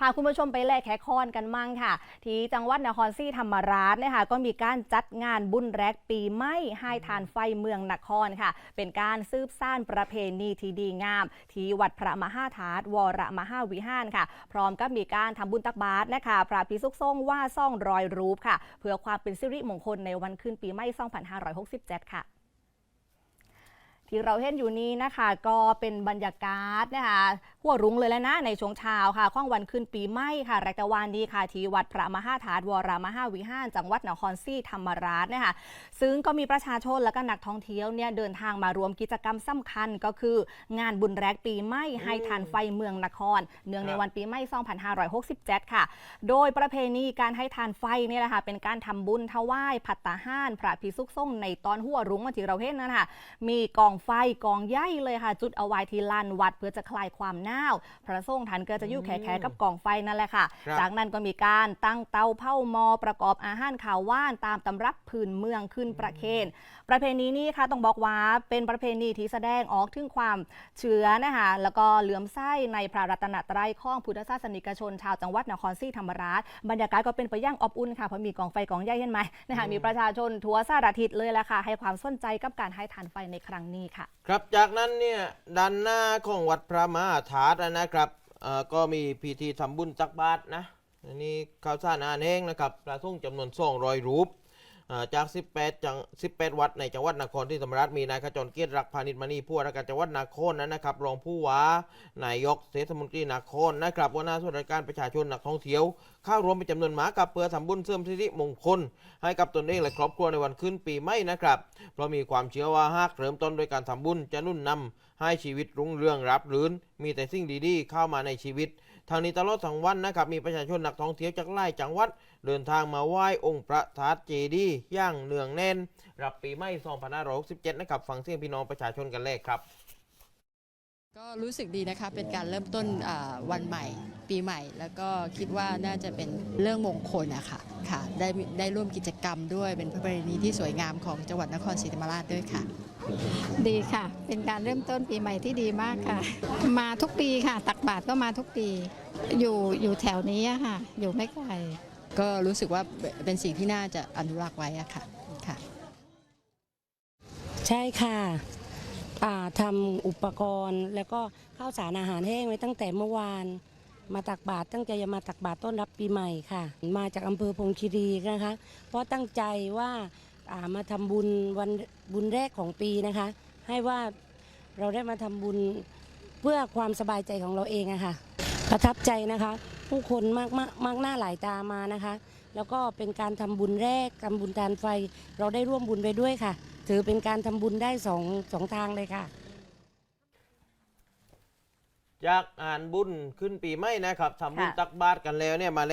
พาคุณผู้ชมไปแลกแขกคอนกันมั่งค่ะ ที่จังหวัดนครศรีธรรมราชนะคะก็มีการจัดงานบุญแรกปีใหม่ให้ทานไฟเมืองนครค่ะ เป็นการซืบซ่านประเพณีที่ดีงาม ที่วัดพระมหาธาตุวรมหาวิหารค่ะ พร้อมกับมีการทำบุญตักบาตรนะคะ พระพิสุกทรงว่าซ่องรอยรูปค่ะ เพื่อความเป็นสิริมงคลในวันขึ้นปีใหม่ 2567 ค่ะ ที่เราเห็นอยู่นี้นะคะก็เป็นบรรยากาศนะคะหัวรุ้งเลยแล้วนะในช่วงเช้าค่ะข้องวันขึ้นปีใหม่ค่ะแรกตะวันดีค่ะที่วัดพระมหาธาตุวรมหาวิหาร จังหวัดนครศรีธรรมราชนะคะซึ่งก็มีประชาชนและก็นักท่องเที่ยวเนี่ยเดินทางมารวมกิจกรรมสำคัญก็คือ งานบุญแรกปีใหม่ให้ทานไฟเมืองนคร เนื่องในวันปีใหม่2567 ค่ะ โดยประเพณีการให้ทานไฟเนี่ยแหละค่ะเป็นการทำบุญถวายพัตตาหารพระพิสุกทรงในตอนหัวรุ้งวันที่เราเห็นนั่นค่ะมีกองไฟกองใหญ่เลยค่ะ จุดเอาไว้ที่ลานวัดเพื่อจะคลายความหนาวพระสงฆ์ท่านก็จะอยู่แขๆกับกองไฟนั่นแหละค่ะ ครับจากนั้นก็มีการตั้งเตาเผามอประกอบอาหารข่าวว่านตามตำรับพื้นเมืองขึ้นประเคนประเพณีนี้ค่ะต้องบอกว่าเป็นประเพณีที่แสดงออกถึงความเชื่อนะคะแล้วก็เหลื่อมใส้ในพระรัตนตรัยของพุทธศาสนิกชน ชาวจังหวัดนครศรีธรรมราชบรรยากาศก็เป็นไปอย่างอบอุ่นค่ะเพราะมีกองไฟกองใหญ่เห็นไหมนะคะมีประชาชนทั่วสารทิศเลยละค่ะให้ความสนใจกับการให้ทานไฟในครั้งนี้ค่ะ ครับจากนั้นเนี่ยด้านหน้าของวัดพระมหาธาตุนะครับก็มีพิธีทำบุญตักบาตรนะนี่ข้าวสารอาหารแห้งนะครับประสงฆ์จำนวน200รูปเอ่อ จาก 18จัง18 วัดในจังหวัดนครที่ธรรมราชมีนายขจรเกียรติรักพานิชมณีผู้ว่าราชการจังหวัดนครนั้นนะครับรองผู้ว่านายกเทศมนตรีนครนะครับหัวหน้าส่วนราชการประชาชนนักท่องเที่ยวเข้ารวมเป็นจำนวนมากกับเพื่อทำบุญเสริมสิริมงคล ให้กับตนเองและครอบครัวในวันขึ้นปีใหม่นะครับ เพราะมีความเชื่อว่าหากเริ่มต้นด้วยการทำบุญจะนุ่นนำให้ชีวิตรุ่งเรืองรับรื่นมีแต่สิ่งดีๆ เข้ามาในชีวิตทางนี้ตลอดทั้งวันนะครับมีประชาชนนักท่องเที่ยวจากหลายจังหวัด เดินทางมาไหว้องค์พระธาตุเจดีย์อย่างเนืองแน่น รับปีใหม่2567นะครับฟังเสียงพี่น้องประชาชนกันแรกครับ ก็รู้สึกดีนะคะเป็นการเริ่มต้นอ่าวันใหม่ ปีใหม่ แล้วก็คิดว่าน่าจะเป็นเรื่องมงคลอะค่ะค่ะได้มีได้ร่วมกิจกรรมด้วยเป็นประเพณีที่สวยงามของจังหวัดนครศรีธรรมราชด้วยค่ะ ดีค่ะ เป็นการเริ่มต้นปีใหม่ที่ดีมากค่ะ มาทุกปีค่ะ ตักบาตรก็มาทุกปี อยู่อยู่แถวนี้อะค่ะ อยู่ไม่ไกล ก็รู้สึกว่าเป็นสิ่งที่น่าจะอนุรักษ์ไว้อะค่ะค่ะ ใช่ค่ะทำอุปกรณ์แล้วก็ข้าวสารอาหารแห้งไว้ตั้งแต่เมื่อวาน มาตักบาตรตั้งใจจะมาตักบาตรต้อนรับปีใหม่ค่ะ มาจากอำเภอพงคีรีนะคะ เพราะตั้งใจว่าอ่ามาทำบุญวันบุญแรกของปีนะคะ ให้ว่าเราได้มาทำบุญเพื่อความสบายใจของเราเองอะค่ะประทับใจนะคะ ผู้คนมากมากมากหน้าหลายตามานะคะ แล้วก็เป็นการทำบุญแรกทำบุญทานไฟ เราได้ร่วมบุญไปด้วยค่ะ ถือเป็นการทำบุญได้สองสองทางเลยค่ะ จากอ่านบุญขึ้นปีใหม่นะครับทำบุญค่ะ ตักบาตรกันแล้วเนี่ยมาเล